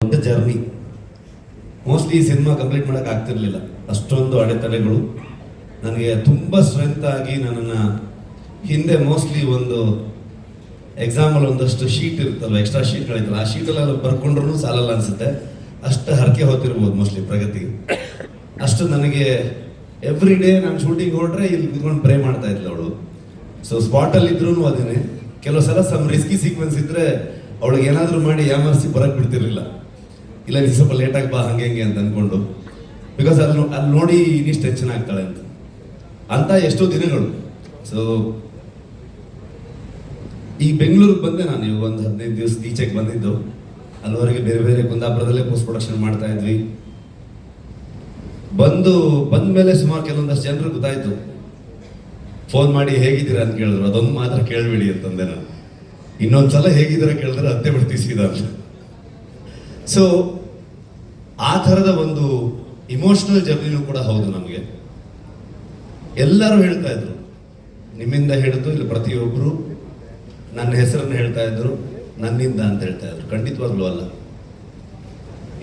ದೊಡ್ಡ journey mostly ಈ cinema complete ಮಾಡೋಕೆ ಆಗ್ತಿರ್ಲಿಲ್ಲ. ಅಷ್ಟೊಂದು ಅಡೆತಡೆಗಳು. ನನಗೆ ತುಂಬ ಸ್ಟ್ರೆಂತ್ ಆಗಿ ನನ್ನನ್ನು ಹಿಂದೆ ಮೋಸ್ಟ್ಲಿ ಒಂದು ಎಕ್ಸಾಮಲ್ಲಿ ಒಂದಷ್ಟು ಶೀಟ್ ಇರುತ್ತಲ್ಲ ಎಕ್ಸ್ಟ್ರಾ ಶೀಟ್ಗಳಿತ್ತಲ್ಲ ಆ ಶೀಟಲ್ಲೆಲ್ಲ ಬರ್ಕೊಂಡ್ರೂ ಸಾಲಲ್ಲ ಅನ್ಸುತ್ತೆ. ಅಷ್ಟು ಹರಕೆ ಹೋಗ್ತಿರ್ಬೋದು ಮೋಸ್ಟ್ಲಿ ಪ್ರಗತಿ ಅಷ್ಟು ನನಗೆ ಎವ್ರಿ ಡೇ ನಾನು ಶೂಟಿಂಗ್ ಹೊರಟ್ರೆ ಇಲ್ಲಿ ಕುತ್ಕೊಂಡು ಪ್ರೇ ಮಾಡ್ತಾ ಇದ್ಲು ಅವಳು. ಸೊ ಸ್ಪಾಟಲ್ಲಿ ಇದ್ರೂ ಅದೇನೆ. ಕೆಲವು ಸಲ ಸಮ್ ರಿಸ್ಕಿ ಸೀಕ್ವೆನ್ಸ್ ಇದ್ರೆ ಅವಳಿಗೆ ಏನಾದರೂ ಮಾಡಿ ಯಾಮರ್ಸಿ ಬರಕ್ಕೆ ಬಿಡ್ತಿರ್ಲಿಲ್ಲ. ಇಲ್ಲ ಇದು ಸ್ವಲ್ಪ ಲೇಟಾಗಿ ಬಾ, ಹಂಗೆ ಹಂಗೆ ಅಂತ ಅಂದ್ಕೊಂಡು ಬಿಕಾಸ್ ಅಲ್ಲಿ ಅಲ್ಲಿ ನೋಡಿ ಇನ್ನಿಷ್ಟು ಟೆನ್ಷನ್ ಆಗ್ತಾಳೆ ಅಂತ. ಅಂತ ಎಷ್ಟೋ ದಿನಗಳು. ಸೊ ಈ ಬೆಂಗಳೂರಿಗೆ ಬಂದೆ ನಾನು ಒಂದು ಹದಿನೈದು ದಿವಸ ಈಚೆಗೆ ಬಂದಿದ್ದು. ಅಲ್ಲಿವರೆಗೆ ಬೇರೆ ಬೇರೆ ಕುಂದಾಪುರದಲ್ಲೇ ಪೋಸ್ಟ್ ಪ್ರೊಡಕ್ಷನ್ ಮಾಡ್ತಾ ಇದ್ವಿ. ಬಂದು ಬಂದ ಮೇಲೆ ಸುಮಾರು ಕೆಲವೊಂದಷ್ಟು ಜನರು ಗೊತ್ತಾಯ್ತು. ಫೋನ್ ಮಾಡಿ ಹೇಗಿದ್ದೀರಾ ಅಂತ ಕೇಳಿದ್ರು. ಅದೊಂದು ಮಾತ್ರ ಕೇಳಬೇಡಿ ಅಂತಂದೆ ನಾನು. ಇನ್ನೊಂದ್ಸಲ ಹೇಗಿದ್ದೀರಾ ಕೇಳಿದ್ರೆ ಅತ್ತೆ ಬಿಡ್ತೀವಿ ಸೀದಾ ಅಂತ. ಸೊ ಆ ಥರದ ಒಂದು ಇಮೋಷನಲ್ ಜರ್ನಿನೂ ಕೂಡ ಹೌದು ನಮಗೆ. ಎಲ್ಲರೂ ಹೇಳ್ತಾ ಇದ್ರು. ನಿಮ್ಮಿಂದ ಹಿಡಿದು ಇಲ್ಲಿ ಪ್ರತಿಯೊಬ್ಬರು ನನ್ನ ಹೆಸರನ್ನು ಹೇಳ್ತಾ ಇದ್ರು, ನನ್ನಿಂದ ಅಂತ ಹೇಳ್ತಾ ಇದ್ರು. ಖಂಡಿತವಾಗ್ಲೂ ಅಲ್ಲ.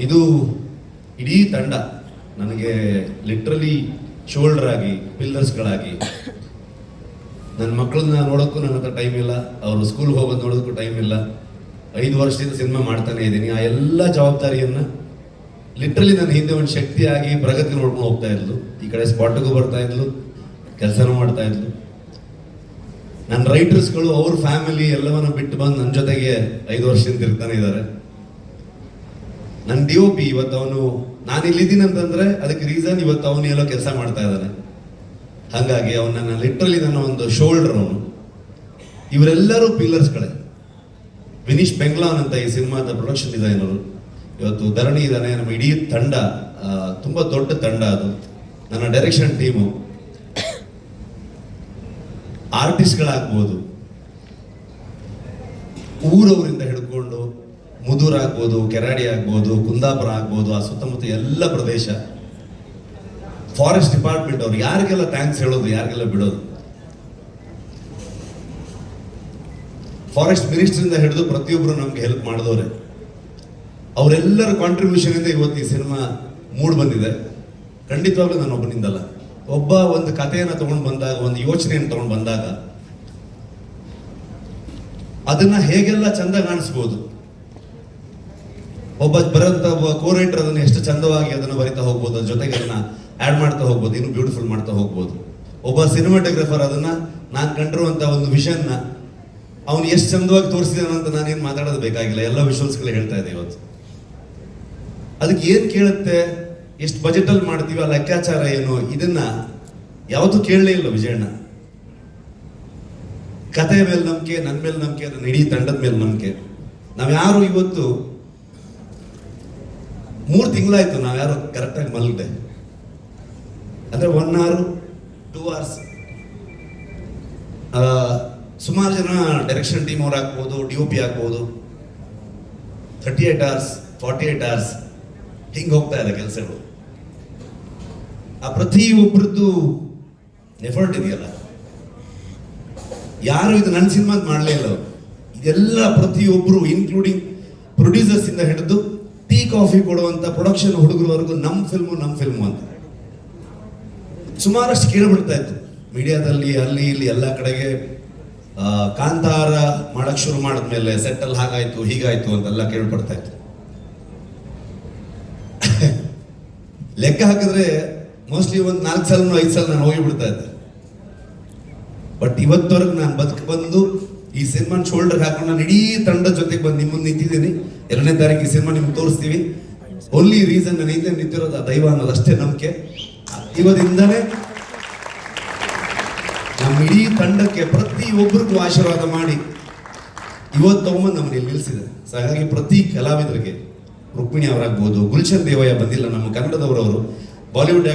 ಇದು ಇಡೀ ತಂಡ ನನಗೆ ಲಿಟ್ರಲಿ ಶೋಲ್ಡರ್ ಆಗಿ ಪಿಲ್ಲರ್ಸ್ಗಳಾಗಿ ನನ್ನ ಮಕ್ಕಳನ್ನ ನೋಡೋಕ್ಕೂ ನನ್ನ ಹತ್ರ ಟೈಮ್ ಇಲ್ಲ, ಅವರು ಸ್ಕೂಲ್ಗೆ ಹೋಗೋದು ನೋಡೋದಕ್ಕೂ ಟೈಮ್ ಇಲ್ಲ. ಐದು ವರ್ಷದಿಂದ ಸಿನಿಮಾ ಮಾಡ್ತಾನೆ ಇದ್ದೀನಿ. ಆ ಎಲ್ಲ ಜವಾಬ್ದಾರಿಯನ್ನು ಲಿಟ್ರಲಿ ನನ್ನ ಹಿಂದೆ ಒಂದು ಶಕ್ತಿಯಾಗಿ ಪ್ರಗತಿ ನೋಡ್ಕೊಂಡು ಹೋಗ್ತಾ ಇದ್ಲು. ಈ ಕಡೆ ಸ್ಪಾಟ್ಗೂ ಬರ್ತಾ ಇದ್ಲು, ಕೆಲಸನೂ ಮಾಡ್ತಾ ಇದ್ಲು. ನನ್ನ ರೈಟರ್ಸ್ಗಳು ಅವ್ರ ಫ್ಯಾಮಿಲಿ ಎಲ್ಲವನ್ನ ಬಿಟ್ಟು ಬಂದು ನನ್ನ ಜೊತೆಗೆ ಐದು ವರ್ಷದಿಂದ ಇರ್ತಾನೆ ಇದ್ದಾರೆ ನನ್ನ ಡಿ ಒ ಪಿ ಇವತ್ತು ಅವನು, ನಾನು ಇಲ್ಲಿದ್ದೀನಿ ಅಂತಂದ್ರೆ ಅದಕ್ಕೆ ರೀಸನ್ ಇವತ್ತು ಅವನು ಎಲ್ಲೋ ಕೆಲಸ ಮಾಡ್ತಾ ಇದ್ದಾನೆ. ಹಾಗಾಗಿ ಅವನನ್ನ ಲಿಟ್ರಲಿ ನನ್ನ ಒಂದು ಶೋಲ್ಡರ್ ಅವನು. ಇವರೆಲ್ಲರೂ ಪಿಲ್ಲರ್ಸ್ಗಳೇ ವಿನೀಶ್ ಬೆಂಗ್ಲಾನ್ ಅಂತ ಈ ಸಿನಿಮಾದ ಪ್ರೊಡಕ್ಷನ್ ಡಿಸೈನರು ಇವತ್ತು ಧರಣಿ ಇದ್ದಾನೆ, ನಮ್ಮ ಇಡೀ ತಂಡ ತುಂಬ ದೊಡ್ಡ ತಂಡ ಅದು. ನನ್ನ ಡೈರೆಕ್ಷನ್ ಟೀಮು ಆರ್ಟಿಸ್ಟ್ಗಳಾಗ್ಬೋದು ಊರವರಿಂದ ಹಿಡ್ಕೊಂಡು ಮುದೂರ್ ಆಗ್ಬೋದು, ಕೆರಾಡಿ ಆಗ್ಬೋದು, ಕುಂದಾಪುರ ಆಗ್ಬೋದು, ಆ ಸುತ್ತಮುತ್ತ ಎಲ್ಲ ಪ್ರದೇಶ. ಫಾರೆಸ್ಟ್ ಡಿಪಾರ್ಟ್ಮೆಂಟ್ ಅವ್ರು ಯಾರಿಗೆಲ್ಲ ಥ್ಯಾಂಕ್ಸ್ ಹೇಳೋದು, ಯಾರಿಗೆಲ್ಲ ಬಿಡೋದು? ಫಾರೆಸ್ಟ್ ಮಿನಿಸ್ಟ್ರಿಂದ ಹಿಡಿದು ಪ್ರತಿಯೊಬ್ಬರು ನಮ್ಗೆ ಹೆಲ್ಪ್ ಮಾಡಿದವ್ರೆ. ಅವರೆಲ್ಲರ ಕಾಂಟ್ರಿಬ್ಯೂಷನ್ ಇಂದ ಇವತ್ತು ಈ ಸಿನಿಮಾ ಮೂಡ್ ಬಂದಿದೆ. ಖಂಡಿತವಾಗ್ಲೂ ನಾನು ಒಬ್ಬನಿಂದಲ್ಲ. ಒಬ್ಬ ಒಂದು ಕಥೆಯನ್ನು ತಗೊಂಡು ಬಂದಾಗ, ಒಂದು ಯೋಚನೆಯನ್ನು ತಗೊಂಡು ಬಂದಾಗ, ಅದನ್ನ ಹೇಗೆಲ್ಲ ಚಂದ ಕಾಣಿಸ್ಬೋದು? ಒಬ್ಬ ಬರೋಂಥ ಒಬ್ಬ ಕೋರೈಟರ್ ಅದನ್ನ ಎಷ್ಟು ಚಂದವಾಗಿ ಅದನ್ನು ಬರಿತಾ ಹೋಗ್ಬೋದು, ಅದ್ರ ಜೊತೆಗೆ ಅದನ್ನ ಆಡ್ ಮಾಡ್ತಾ ಹೋಗ್ಬೋದು, ಇನ್ನು ಬ್ಯೂಟಿಫುಲ್ ಮಾಡ್ತಾ ಹೋಗ್ಬೋದು. ಒಬ್ಬ ಸಿನಿಮಾಟೋಗ್ರಫರ್ ಅದನ್ನ ನಾನು ಕಂಡಿರುವಂಥ ಒಂದು ವಿಷನ್ನ ಅವನು ಎಷ್ಟು ಚಂದವಾಗಿ ತೋರಿಸಿದಾನ ಅಂತ ನಾನೇನು ಮಾತಾಡೋದು ಬೇಕಾಗಿಲ್ಲ. ಎಲ್ಲ ವಿಷುವಲ್ಸ್ಗಳು ಹೇಳ್ತಾ ಇದೆ ಇವತ್ತು. ಅದಕ್ಕೆ ಏನು ಕೇಳುತ್ತೆ? ಎಷ್ಟು ಬಜೆಟಲ್ಲಿ ಮಾಡ್ತೀವಿ ಆ ಲೆಕ್ಕಾಚಾರ ಏನು? ಇದನ್ನ ಯಾವತ್ತೂ ಕೇಳಲೇ ಇಲ್ಲ ವಿಜಯಣ್ಣ. ಕತೆ ಮೇಲೆ ನಂಬಿಕೆ ನನ್ನ ಮೇಲೆ ನಂಬಿಕೆ ನನ್ನ ಇಡೀ ತಂಡದ ಮೇಲೆ ನಂಬಿಕೆ. ನಾವ್ಯಾರು ಇವತ್ತು ಮೂರು ತಿಂಗಳಾಯ್ತು ನಾವ್ಯಾರು ಕರೆಕ್ಟಾಗಿ ಮಲಗಿದೆ. ಅಂದ್ರೆ ಒನ್ ಅವರ್ ಟೂ ಅವರ್ಸ್ ಸುಮಾರು ಜನ ಡೈರೆಕ್ಷನ್ ಟೀಮ್ ಅವ್ರು ಹಾಕ್ಬೋದು ಡಿ ಒ ಪಿ ಹಾಕ್ಬೋದು thirty eight hours forty eight hours ಹಿಂಗೆ ಹೋಗ್ತಾ ಇದೆ ಕೆಲಸಗಳು. ಆ ಪ್ರತಿಯೊಬ್ಬರದ್ದು ಎಫರ್ಟ್ ಇದೆಯಲ್ಲ. ಯಾರು ಇದು ನನ್ನ ಸಿನಿಮಾ ಮಾಡಲೇ ಇಲ್ಲ ಇದೆಲ್ಲ ಪ್ರತಿಯೊಬ್ಬರು ಇನ್ಕ್ಲೂಡಿಂಗ್ ಪ್ರೊಡ್ಯೂಸರ್ಸ್ ಇಂದ ಹಿಡಿದು ಟೀ, ಕಾಫಿ ಕೊಡುವಂಥ ಪ್ರೊಡಕ್ಷನ್ ಹುಡುಗರವರೆಗೂ ನಮ್ಮ ಫಿಲ್ಮು ನಮ್ಮ ಫಿಲ್ಮು ಅಂತ. ಸುಮಾರಷ್ಟು ಕೇಳಿಬಿಡ್ತಾ ಇತ್ತು. ಮೀಡಿಯಾದಲ್ಲಿ, ಅಲ್ಲಿ, ಇಲ್ಲಿ, ಎಲ್ಲ ಕಡೆಗೆ ಕಾಂತಾರ ಮಾಡಕ್ ಶುರು ಮಾಡಿದ್ಮೇಲೆ ಸೆಟ್ಟಲ್ ಹಾಗಾಯ್ತು, ಹೀಗಾಯ್ತು ಅಂತೆಲ್ಲ ಕೇಳ್ಪಡ್ತಾ ಇತ್ತು ಲೆಕ್ಕ ಹಾಕಿದ್ರೆ ಮೋಸ್ಟ್ಲಿ ಒಂದು ನಾಲ್ಕು ಸಲ ಐದು ಸಲ ನಾನು ಹೋಗಿ ಬಿಡ್ತಾ ಇದ್ದೆ. ಬಟ್ ಇವತ್ತವರೆಗೂ ನಾನು ಬದುಕು ಬಂದು ಈ ಸಿನಿಮಾನ ಶೋಲ್ಡರ್ ಹಾಕೊಂಡು ನಾನು ಇಡೀ ತಂಡದ ಜೊತೆಗೆ ಬಂದು ನಿಮ್ಮ ನಿಂತಿದ್ದೀನಿ. ಎರಡನೇ ತಾರೀಕು ಈ ಸಿನಿಮಾ ನಿಮ್ಗೆ ತೋರಿಸ್ತೀವಿ. ಓನ್ಲಿ ರೀಸನ್ ನಾನು ಹಿಂದೆ ನಿಂತಿರೋದು ಆ ದೈವ ಅನ್ನೋದು ಅಷ್ಟೇ ನಂಬಿಕೆ ಇವತ್ತಿಂದನೇ ಇಡೀ ತಂಡಕ್ಕೆ ಪ್ರತಿಯೊಬ್ಬರಿಗೂ ಆಶೀರ್ವಾದ ಮಾಡಿ ಇವತ್ತು ನಮ್ಗೆ ನಮ್ಮನ್ನ ಇಲ್ಲಿ ನಿಲ್ಲಿಸಿದೆ ಸೊ ಹಾಗಾಗಿ ಪ್ರತಿ ಕಲಾವಿದರಿಗೆ ರುಕ್ಮಿಣಿ ಅವರಾಗ್ಬೋದು, ಗುಲ್ಶನ್ ದೇವಯ್ಯ ಬಂದಿಲ್ಲ, ನಮ್ಮ ಕನ್ನಡದವರವರು. ಬಾಲಿವುಡ್